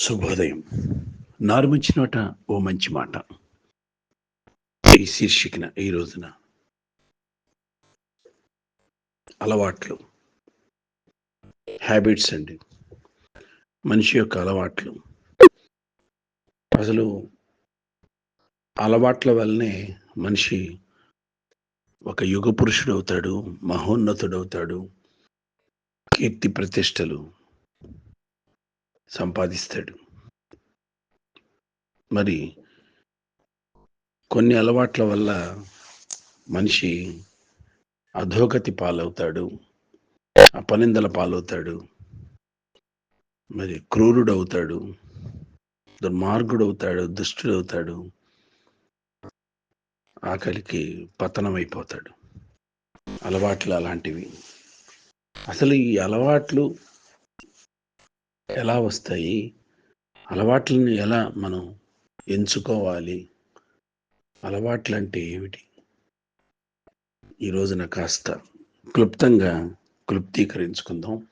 శుభోదయం నారుమంచి నోట ఓ మంచి మాట. ఈ శీర్షికన ఈ రోజున అలవాట్లు హ్యాబిట్స్ అండి. మనిషి యొక్క అలవాట్లు. అసలు అలవాట్ల వల్లనే మనిషి ఒక యుగ పురుషుడు అవుతాడు మహోన్నతుడు అవుతాడు కీర్తి ప్రతిష్టలు సంపాదిస్తాడు. మరి కొన్ని అలవాట్ల వల్ల మనిషి అధోగతి పాలవుతాడు అపనిందల పాలవుతాడు మరి క్రూరుడు అవుతాడు దుర్మార్గుడు అవుతాడు దుష్టుడు అవుతాడు ఆకలికి పతనం అయిపోతాడు అలవాట్లు అలాంటివి. అసలు ఈ అలవాట్లు ఎలా వస్తాయి? అలవాట్లను ఎలా మనం ఎంచుకోవాలి? అలవాట్లు అంటే ఏమిటి? ఈ రోజున కాస్త క్లుప్తంగా క్లుప్తీకరించుకుందాం.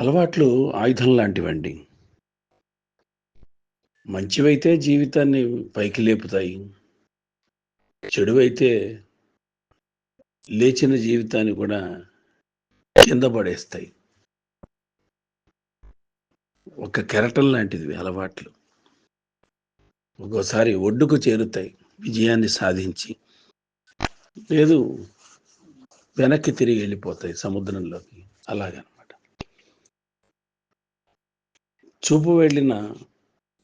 అలవాట్లు ఆయుధం లాంటివండి. మంచివైతే జీవితాన్ని పైకి లేపుతాయి. చెడువైతే లేచిన జీవితాన్ని కూడా కింద పడేస్తాయి. ఒక కెరటం లాంటిది అలవాట్లు. ఒక్కోసారి ఒడ్డుకు చేరుతాయి. విజయాన్ని సాధించి లేదు వెనక్కి తిరిగి వెళ్ళిపోతాయి సముద్రంలోకి. అలాగనమాట. చూపు వెళ్ళిన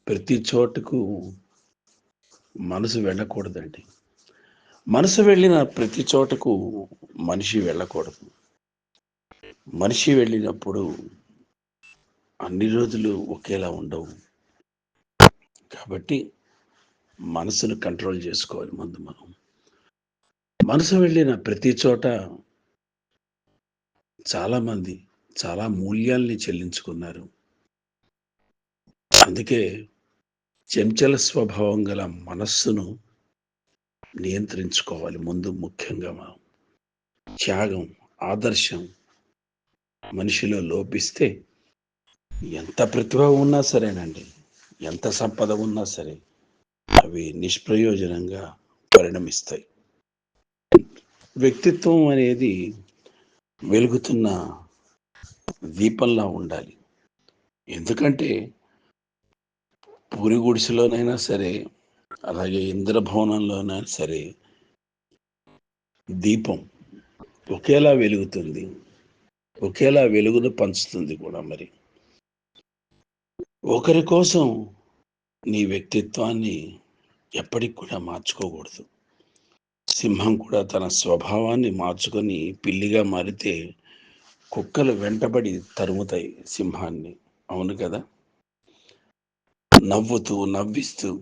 ప్రతి చోటుకు మనసు వెళ్ళకూడదండి. మనసు వెళ్ళిన ప్రతి చోటకు మనిషి వెళ్ళకూడదు. మనిషి వెళ్ళినప్పుడు అన్ని రోజులు ఒకేలా ఉండవు. కాబట్టి మనసును కంట్రోల్ చేసుకోవాలి ముందు మనం. మనసు వెళ్ళిన ప్రతి చోట చాలామంది చాలా మూల్యాల్ని చెల్లించుకున్నారు. అందుకే చెంచల స్వభావం గల మనస్సును నియంత్రించుకోవాలి ముందు ముఖ్యంగా మనం. త్యాగం ఆదర్శం మనిషిలో లోపిస్తే ఎంత ప్రతిభ ఉన్నా సరేనండి. ఎంత సంపద ఉన్నా సరే అవి నిష్ప్రయోజనంగా పరిణమిస్తాయి. వ్యక్తిత్వం అనేది వెలుగుతున్న దీపంలా ఉండాలి. ఎందుకంటే పూరి గుడిసెలోనైనా సరే అలాగే ఇంద్రభవనంలోనైనా సరే దీపం ఒకేలా వెలుగుతుంది. ఒకేలా వెలుగును పంచుతుంది కూడా మరి. ఒకరి కోసం నీ వ్యక్తిత్వాన్ని ఎప్పటికి కూడా మార్చుకోకూడదు. సింహం కూడా తన స్వభావాన్ని మార్చుకొని పిల్లిగా మారితే కుక్కలు వెంటబడి తరుముతాయి సింహాన్ని. అవును కదా? నవ్వుతూ నవ్విస్తూ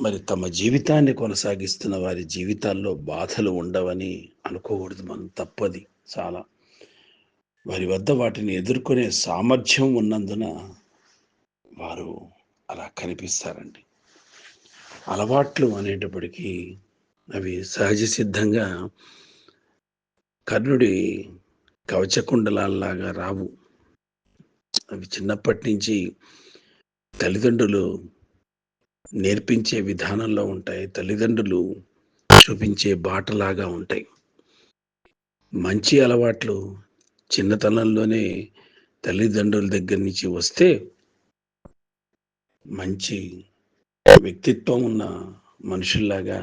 మరి తమ జీవితాన్ని కొనసాగిస్తున్న వారి జీవితాల్లో బాధలు ఉండవని అనుకోకూడదు మనం. తప్పది చాలా. వారి వద్ద వాటిని ఎదుర్కొనే సామర్థ్యం ఉన్నందున వారు అలా కనిపిస్తారండి. అలవాట్లు అనేటప్పటికీ అవి సహజ సిద్ధంగా కర్ణుడి కవచకుండలాల్లాగా రావు. అవి చిన్నప్పటి నుంచి తల్లిదండ్రులు నేర్పించే విధానంలో ఉంటాయి. తల్లిదండ్రులు చూపించే బాటలాగా ఉంటాయి. మంచి అలవాట్లు చిన్నతనంలోనే తల్లిదండ్రుల దగ్గర నుంచి వస్తే మంచి వ్యక్తిత్వం ఉన్న మనుషుల్లాగా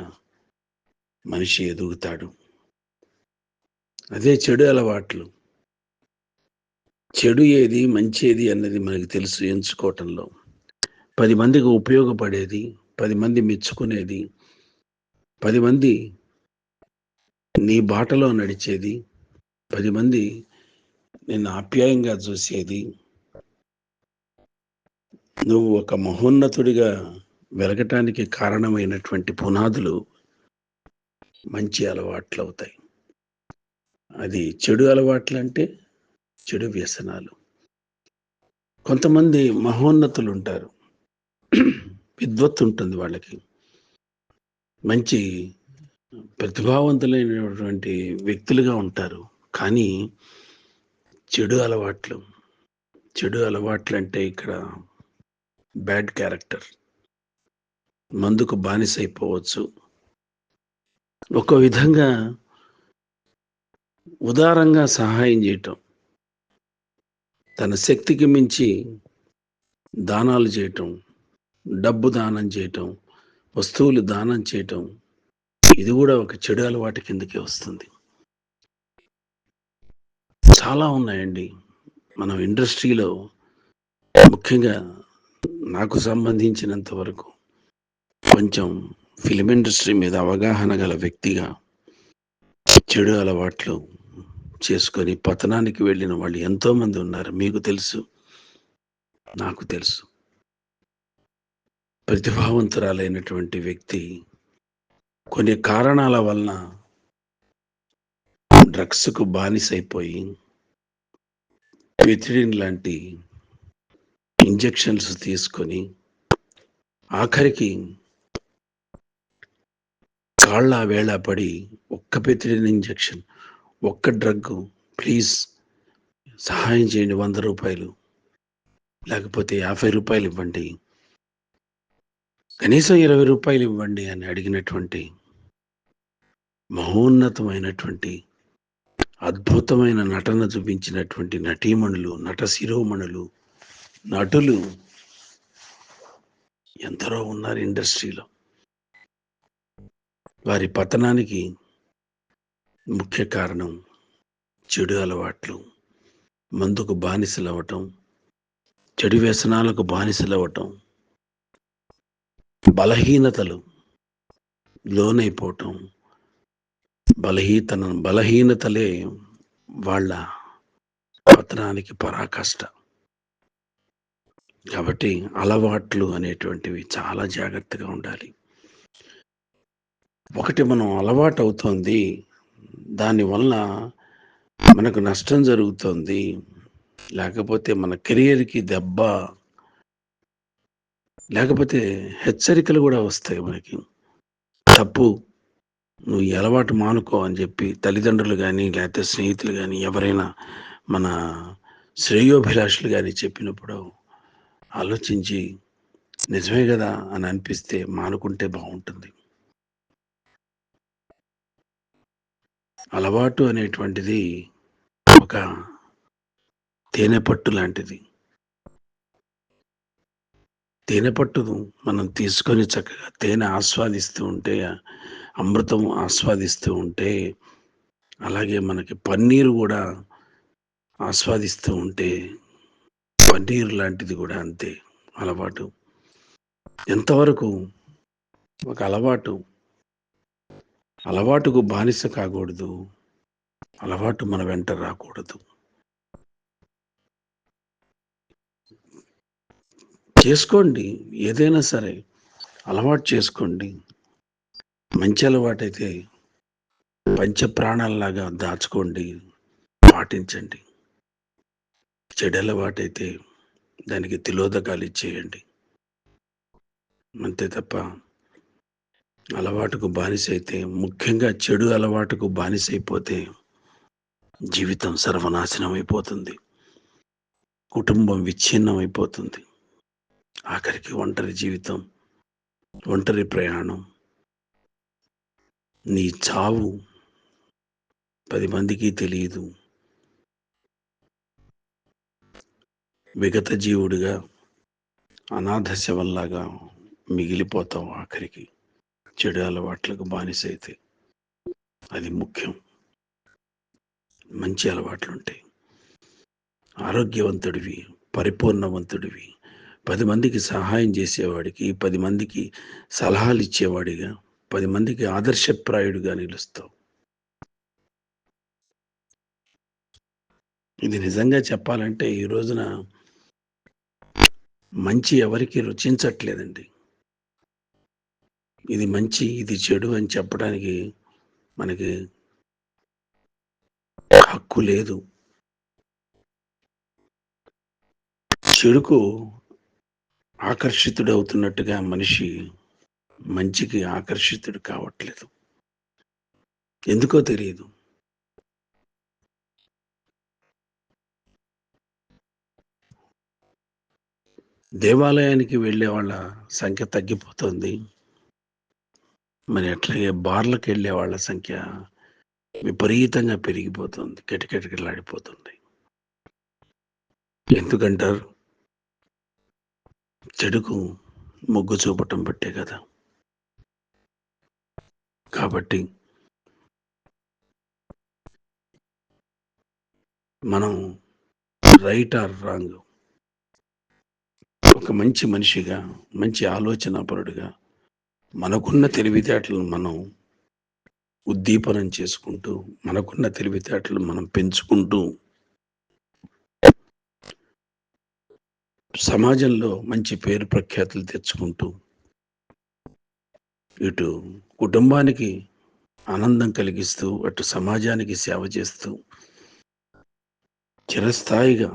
మనిషి ఎదుగుతాడు. అదే చెడు అలవాట్లు. చెడు ఏది మంచి ఏది అన్నది మనకి తెలుసు ఎంచుకోవటంలో. పది మందికి ఉపయోగపడేది పది మంది మెచ్చుకునేది పది మంది నీ బాటలో నడిచేది పది మంది నిన్ను ఆప్యాయంగా చూసేది నువ్వు ఒక మహోన్నతుడిగా వెలగటానికి కారణమైనటువంటి పునాదులు మంచి అలవాట్లు అవుతాయి అది చెడు అలవాట్లు అంటే చెడు వ్యసనాలు. కొంతమంది మహోన్నతులు ఉంటారు విద్వత్తు ఉంటుంది వాళ్ళకి. మంచి ప్రతిభావంతులైనటువంటి వ్యక్తులుగా ఉంటారు. కానీ చెడు అలవాట్లు చెడు అలవాట్లు అంటే ఇక్కడ బ్యాడ్ క్యారెక్టర్. మందుకు బానిసైపోవచ్చు. ఒక విధంగా ఉదారంగా సహాయం చేయటం. తన శక్తికి మించి దానాలు చేయటం డబ్బు దానం చేయటం వస్తువులు దానం చేయటం ఇది కూడా ఒక చెడు అలవాటు కిందకే వస్తుంది. చాలా ఉన్నాయండి. మనం ఇండస్ట్రీలో ముఖ్యంగా నాకు సంబంధించినంత వరకు కొంచెం ఫిలిం ఇండస్ట్రీ మీద అవగాహన గల వ్యక్తిగా చెడు అలవాట్లు చేసుకొని పతనానికి వెళ్ళిన వాళ్ళు ఎంతోమంది ఉన్నారు. మీకు తెలుసు నాకు తెలుసు. ప్రతిభావంతురాలైనటువంటి వ్యక్తి కొన్ని కారణాల వలన డ్రగ్స్కు బానిసైపోయి పెథిడిన్ లాంటి ఇంజెక్షన్స్ తీసుకొని ఆఖరికి కాళ్ళ వేళ పడి ఒక్క పెథిడిన్ ఇంజెక్షన్ ఒక్క డ్రగ్ ప్లీజ్ సహాయం చేయండి వంద రూపాయలు. లేకపోతే యాభై రూపాయలు ఇవ్వండి. కనీసం ఇరవై రూపాయలు ఇవ్వండి అని అడిగినటువంటి మహోన్నతమైనటువంటి అద్భుతమైన నటన చూపించినటువంటి నటీమణులు నట శిరోమణులు నటులు ఎందరో ఉన్నారు ఇండస్ట్రీలో. వారి పతనానికి ముఖ్య కారణం చెడు అలవాట్లు మందుకు బానిసలు అవ్వటం చెడు వ్యసనాలకు బానిసలవ్వటం బలహీనతలు లోనైపోవటం బలహీతన బలహీనతలే వాళ్ళ పతనానికి పరాకాష్ట. కాబట్టి అలవాట్లు అనేటువంటివి చాలా జాగ్రత్తగా ఉండాలి. ఒకటి మనం అలవాటు అవుతోంది దానివల్ల మనకు నష్టం జరుగుతోంది లేకపోతే మన కెరియర్కి దెబ్బ లేకపోతే హెచ్చరికలు కూడా వస్తాయి మనకి. తప్పు నువ్వు ఈ అలవాటు మానుకో అని చెప్పి తల్లిదండ్రులు కానీ లేకపోతే స్నేహితులు కానీ ఎవరైనా మన శ్రేయోభిలాషులు కానీ చెప్పినప్పుడు ఆలోచించి నిజమే కదా అని అనిపిస్తే మానుకుంటే బాగుంటుంది. అలవాటు అనేటువంటిది ఒక తేనె పట్టు లాంటిది. తేనె పట్టును మనం తీసుకొని చక్కగా తేనె ఆస్వాదిస్తూ ఉంటే అమృతం ఆస్వాదిస్తూ ఉంటే అలాగే మనకి పన్నీరు కూడా ఆస్వాదిస్తూ ఉంటే పన్నీర్ లాంటిది కూడా అంతే అలవాటు. ఎంతవరకు ఒక అలవాటు అలవాటుకు బానిస కాకూడదు అలవాటు మన వెంట రాకూడదు. చేసుకోండి ఏదైనా సరే అలవాటు చేసుకోండి. మంచి అలవాటైతే పంచ ప్రాణాలలాగా దాచుకోండి పాటించండి. చెడు అలవాటైతే దానికి తిలోదకాలు ఇచ్చేయండి. అంతే తప్ప అలవాటుకు బానిసైతే ముఖ్యంగా చెడు అలవాటుకు బానిసైపోతే జీవితం సర్వనాశనం అయిపోతుంది. కుటుంబం విచ్ఛిన్నం అయిపోతుంది ఆఖరికి ఒంటరి జీవితం ఒంటరి ప్రయాణం. నీ చావు పది మందికి తెలియదు. విగత జీవుడిగా అనాథ శవంలాగా మిగిలిపోతావు ఆఖరికి. చెడు అలవాట్లకు బానిసైతే అది ముఖ్యం. మంచి అలవాట్లు ఉంటాయి ఆరోగ్యవంతుడివి పరిపూర్ణవంతుడివి. పది మందికి సహాయం చేసేవాడికి పది మందికి సలహాలు ఇచ్చేవాడిగా పది మందికి ఆదర్శప్రాయుడిగా నిలుస్తావు. ఇది నిజంగా చెప్పాలంటే ఈ రోజున మంచి ఎవరికి రుచించట్లేదండి. ఇది మంచి ఇది చెడు అని చెప్పడానికి మనకి హక్కు లేదు. చెడుకు ఆకర్షితుడు అవుతున్నట్టుగా మనిషి మంచికి ఆకర్షితుడు కావట్లేదు. ఎందుకో తెలియదు. దేవాలయానికి వెళ్ళే వాళ్ళ సంఖ్య తగ్గిపోతుంది. మరి అట్లాగే బార్లకు వెళ్ళే వాళ్ళ సంఖ్య విపరీతంగా పెరిగిపోతుంది. కిటకిటకిలాడిపోతుంది ఎందుకంటారు? చెడుకు మొగ్గు చూపటం బట్టే కదా. కాబట్టి మనం రైట్ ఆర్ రాంగ్ ఒక మంచి మనిషిగా మంచి ఆలోచనాపరుడుగా మనకున్న తెలివితేటలను మనం ఉద్దీపనం చేసుకుంటూ మనకున్న తెలివితేటలు మనం పెంచుకుంటూ సమాజంలో మంచి పేరు ప్రఖ్యాతులు తెచ్చుకుంటూ ఇటు కుటుంబానికి ఆనందం కలిగిస్తూ అటు సమాజానికి సేవ చేస్తూ చిరస్థాయిగా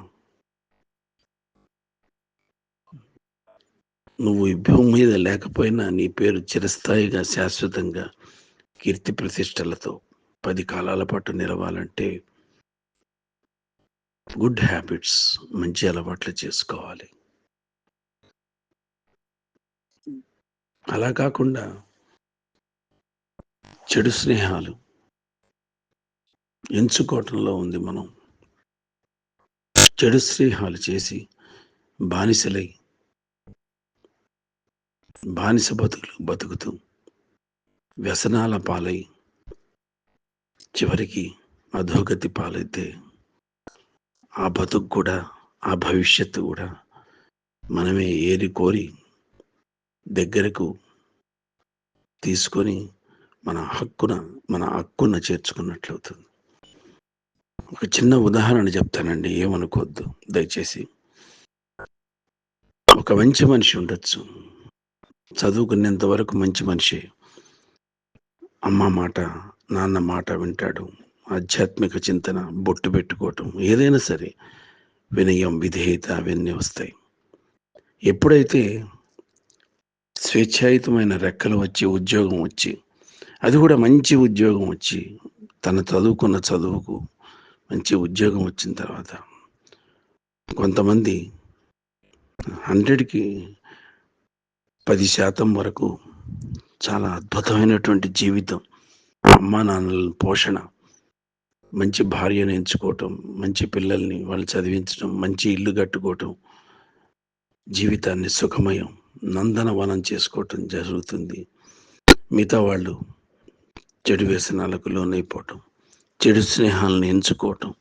నువ్వు ఈ భూమి మీద లేకపోయినా నీ పేరు చిరస్థాయిగా శాశ్వతంగా కీర్తి ప్రతిష్టలతో పది కాలాల పాటు నిలవాలంటే గుడ్ హ్యాబిట్స్ మంచి అలవాట్లు చేసుకోవాలి. అలా కాకుండా చెడు స్నేహాలు ఎంచుకోవటంలో ఉంది మనం. చెడు స్నేహాలు చేసి బానిసలై బానిస బతుకులు బతుకుతూ వ్యసనాల పాలై చివరికి అధోగతి పాలైతే ఆ బతుకు కూడా ఆ భవిష్యత్తు కూడా మనమే ఏరి కోరి దగ్గరకు తీసుకొని మన హక్కున మన హక్కున చేర్చుకున్నట్లవుతుంది. ఒక చిన్న ఉదాహరణ చెప్తానండి ఏమనుకోవద్దు. దయచేసి ఒక మంచి మనిషి ఉండొచ్చు. చదువుకునేంత వరకు మంచి మనిషి. అమ్మ మాట నాన్న మాట వింటాడు. ఆధ్యాత్మిక చింతన బొట్టు పెట్టుకోవటం ఏదైనా సరే వినయం విధేయత అవన్నీ వస్తాయి. ఎప్పుడైతే స్వేచ్ఛాయుతమైన రెక్కలు వచ్చి ఉద్యోగం వచ్చి అది కూడా మంచి ఉద్యోగం వచ్చి తన చదువుకున్న చదువుకు మంచి ఉద్యోగం వచ్చిన తర్వాత కొంతమంది హండ్రెడ్కి పది శాతం వరకు చాలా అద్భుతమైనటువంటి జీవితం. అమ్మా నాన్నల పోషణ మంచి భార్యను ఎంచుకోవటం మంచి పిల్లల్ని వాళ్ళు చదివించడం మంచి ఇల్లు కట్టుకోవటం జీవితాన్ని సుఖమయం నందనవనం చేసుకోవటం జరుగుతుంది. మిగతా వాళ్ళు చెడు వ్యసనాలకు లోనైపోవటం చెడు స్నేహాలను ఎంచుకోవటం.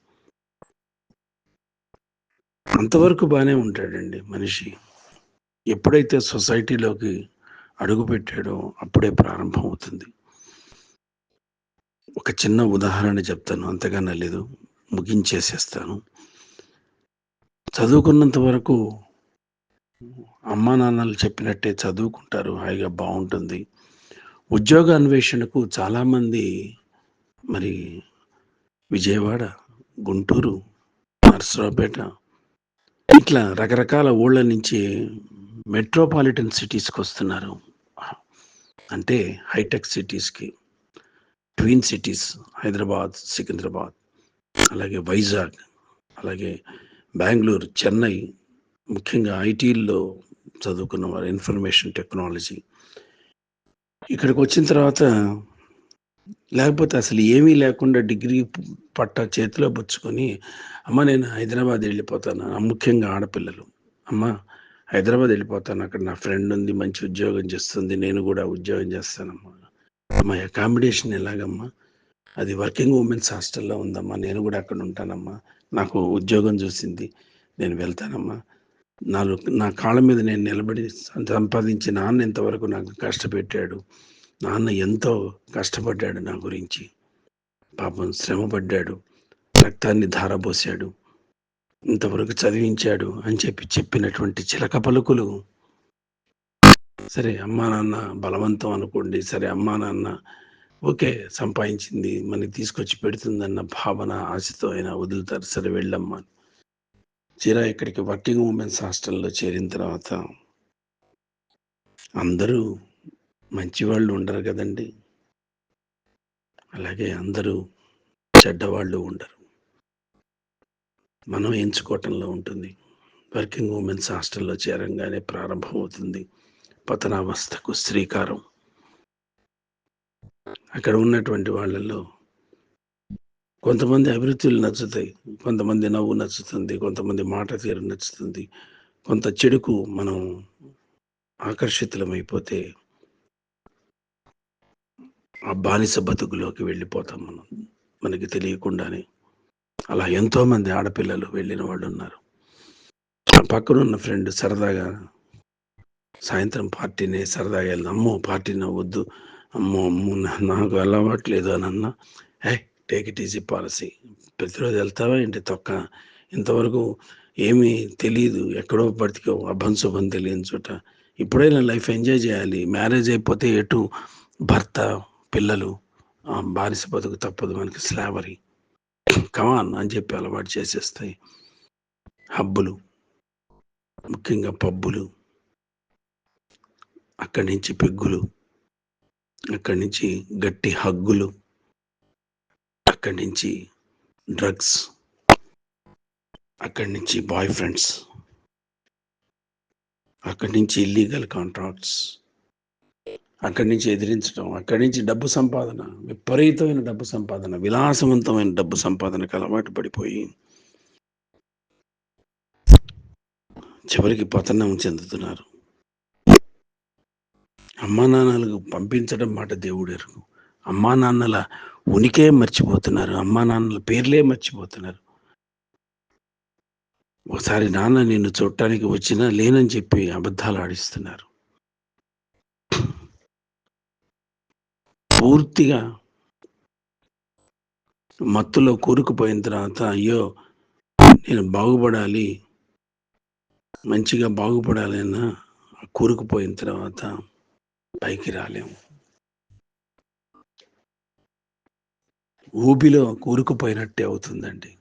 అంతవరకు బాగానే ఉంటాడండి మనిషి. ఎప్పుడైతే సొసైటీలోకి అడుగుపెట్టాడో అప్పుడే ప్రారంభం అవుతుంది ఒక చిన్న ఉదాహరణ చెప్తాను అంతకన్నా లేదు ముగించేసేస్తాను. చదువుకున్నంత వరకు అమ్మా నాన్నలు చెప్పినట్టే చదువుకుంటారు హాయిగా బాగుంటుంది. ఉద్యోగ అన్వేషణకు చాలామంది మరి విజయవాడ గుంటూరు నర్సరావుపేట ఇట్లా రకరకాల ఊళ్ళ నుంచి మెట్రోపాలిటన్ సిటీస్కి వస్తున్నారు. అంటే హైటెక్ సిటీస్కి ట్విన్ సిటీస్ హైదరాబాద్ సికింద్రాబాద్ అలాగే వైజాగ్ అలాగే బెంగళూరు చెన్నై ముఖ్యంగా ఐటీల్లో చదువుకున్న వారు ఇన్ఫర్మేషన్ టెక్నాలజీ. ఇక్కడికి వచ్చిన తర్వాత లేకపోతే అసలు ఏమీ లేకుండా డిగ్రీ పట్ట చేతిలో పుచ్చుకొని అమ్మ నేను హైదరాబాద్ వెళ్ళిపోతాను. ముఖ్యంగా ఆడపిల్లలు. అమ్మ హైదరాబాద్ వెళ్ళిపోతాను. అక్కడ నా ఫ్రెండ్ ఉంది మంచి ఉద్యోగం చేస్తుంది నేను కూడా ఉద్యోగం చేస్తానమ్మా. అమ్మ అకామిడేషన్ ఎలాగమ్మా? అది వర్కింగ్ ఉమెన్స్ హాస్టల్లో ఉందమ్మా. నేను కూడా అక్కడ ఉంటానమ్మా. నాకు ఉద్యోగం చూసింది నేను వెళ్తానమ్మా. నాలో నా కాళ్ళ మీద నేను నిలబడి సంపాదించి నాన్న ఇంతవరకు నాకు కష్టపెట్టాడు. నాన్న ఎంతో కష్టపడ్డాడు నా గురించి. పాపం శ్రమపడ్డాడు. రక్తాన్ని ధారపోసాడు ఇంతవరకు చదివించాడు అని చెప్పి చెప్పినటువంటి చిలక పలుకులు. సరే అమ్మా నాన్న బలవంతం అనుకోండి. సరే అమ్మా నాన్న ఓకే సంపాదించింది మనకి తీసుకొచ్చి పెడుతుందన్న భావన ఆశతో అయినా వదులుతారు. సరే వెళ్ళమ్మా. చిరా ఇక్కడికి వర్కింగ్ ఉమెన్స్ హాస్టల్లో చేరిన తర్వాత అందరూ మంచివాళ్ళు ఉండరు కదండి. అలాగే అందరూ చెడ్డవాళ్ళు ఉండరు. మనం ఎంచుకోవటంలో ఉంటుంది. వర్కింగ్ ఉమెన్స్ హాస్టల్లో చేరంగానే ప్రారంభమవుతుంది పతనావస్థకు శ్రీకారం. అక్కడ ఉన్నటువంటి వాళ్ళల్లో కొంతమంది అభివృద్ధులు నచ్చుతాయి. కొంతమంది నవ్వు నచ్చుతుంది. కొంతమంది మాట తీరు నచ్చుతుంది. కొంత చెడుకు మనం ఆకర్షితులమైపోతే ఆ బానిస బతుకులోకి వెళ్ళిపోతాం మనం. మనకి తెలియకుండానే. అలా ఎంతోమంది ఆడపిల్లలు వెళ్ళిన వాళ్ళు ఉన్నారు పక్కనున్న ఫ్రెండ్ సరదాగా సాయంత్రం పార్టీనే సరదాగా వెళ్ళి అమ్మో పార్టీ నవ్వద్దు. అమ్మో అమ్మో నాకు అలవాట్లేదు అని అన్న. Hey take it easy policy ప్రతిరోజు వెళ్తావా? ఏంటి తొక్క? ఇంతవరకు ఏమీ తెలియదు ఎక్కడో బతికో అభం శుభం తెలియని చోట. ఇప్పుడైనా లైఫ్ ఎంజాయ్ చేయాలి. మ్యారేజ్ అయిపోతే ఎటు? భర్త పిల్లలు బానిస బతుకు తప్పదు మనకి. స్లావరీ. కమాన్ అని చెప్పి అలవాటు చేసేస్తాయి. హబ్బులు ముఖ్యంగా పబ్బులు అక్కడి నుంచి పెగ్గులు అక్కడి నుంచి గట్టి హగ్గులు అక్కడి నుంచి డ్రగ్స్ అక్కడి నుంచి బాయ్ ఫ్రెండ్స్ అక్కడి నుంచి ఇల్లీగల్ కాంట్రాక్ట్స్ అక్కడి నుంచి ఎదిరించడం అక్కడి నుంచి డబ్బు సంపాదన విపరీతమైన డబ్బు సంపాదన విలాసవంతమైన డబ్బు సంపాదనకు అలవాటు పడిపోయి చివరికి పతనం చెందుతున్నారు. అమ్మా నాన్నలకు పంపించడం మాట దేవుడెరుగు అమ్మా నాన్నల ఉనికే మర్చిపోతున్నారు. అమ్మా నాన్నల పేర్లే మర్చిపోతున్నారు. ఒకసారి నాన్న నిన్ను చూడటానికి వచ్చినా లేనని చెప్పి అబద్ధాలు ఆడిస్తున్నారు. పూర్తిగా మత్తులో కూరుకుపోయిన తర్వాత అయ్యో నేను బాగుపడాలి మంచిగా బాగుపడాలి అన్న కూరుకుపోయిన తర్వాత పైకి రాలేము ఊబిలో కూరుకుపోయినట్టే అవుతుందండి.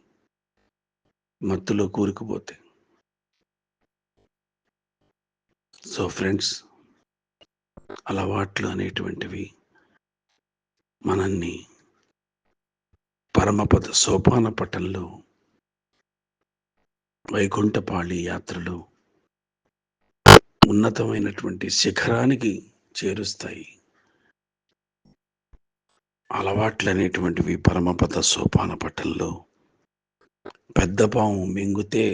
మత్తులో కూరుకుపోతే. సో ఫ్రెండ్స్ అలవాట్లు అనేటువంటివి మనల్ని పరమపద సోపాన పటంలో వైకుంఠపాళి యాత్రలో ఉన్నతమైనటువంటి శిఖరానికి చేరుస్తాయి. అలవాట్లు అనేటువంటివి పరమపద సోపాన పటంలో పెద్ద పాము మింగుతే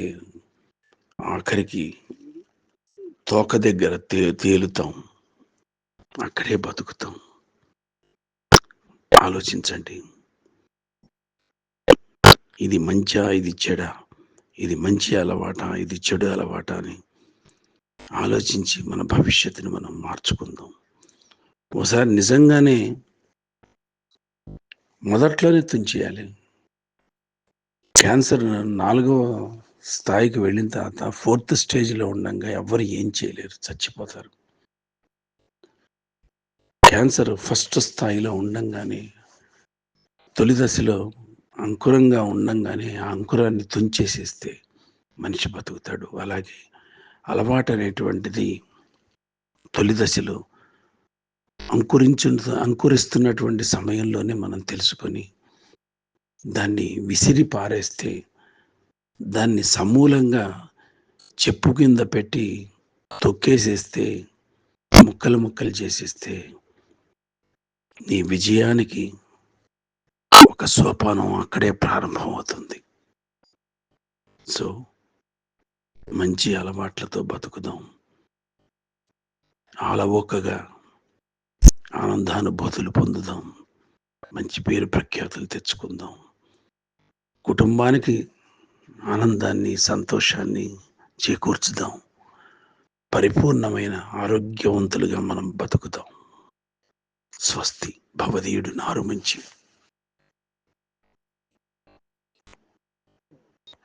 ఆఖరికి తోక దగ్గర తే తేలుతాం. అక్కడే బతుకుతాం. ఆలోచించండి. ఇది మంచా ఇది చెడ ఇది మంచి అలవాట ఇది చెడు అలవాట అని ఆలోచించి మన భవిష్యత్తుని మనం మార్చుకుందాం. ఒకసారి నిజంగానే మొదట్లోనే తుంచేయాలి. క్యాన్సర్ నాలుగవ స్థాయికి వెళ్ళిన తర్వాత ఫోర్త్ స్టేజ్లో ఉండగా ఎవరు ఏం చేయలేరు చచ్చిపోతారు. క్యాన్సర్ ఫస్ట్ స్థాయిలో ఉండంగానే తొలి దశలో అంకురంగా ఉండంగానే ఆ అంకురాన్ని తుంచేసేస్తే మనిషి బతుకుతాడు. అలాగే అలవాటు అనేటువంటిది తొలి దశలో అంకురించు అంకురిస్తున్నటువంటి సమయంలోనే మనం తెలుసుకొని దాన్ని విసిరి పారేస్తే దాన్ని సమూలంగా చెప్పు కింద పెట్టి తొక్కేసేస్తే ముక్కలు ముక్కలు చేసేస్తే నీ విజయానికి ఒక సోపానం అక్కడే ప్రారంభమవుతుంది. సో మంచి అలవాట్లతో బతుకుదాం. ఆలవోకగా ఆనందానుభూతులు పొందుదాం. మంచి పేరు ప్రఖ్యాతులు తెచ్చుకుందాం. కుటుంబానికి ఆనందాన్ని సంతోషాన్ని చేకూర్చుదాం. పరిపూర్ణమైన ఆరోగ్యవంతులుగా మనం బతుకుదాం. స్వస్తి. భవదీయుడు నారు మంచి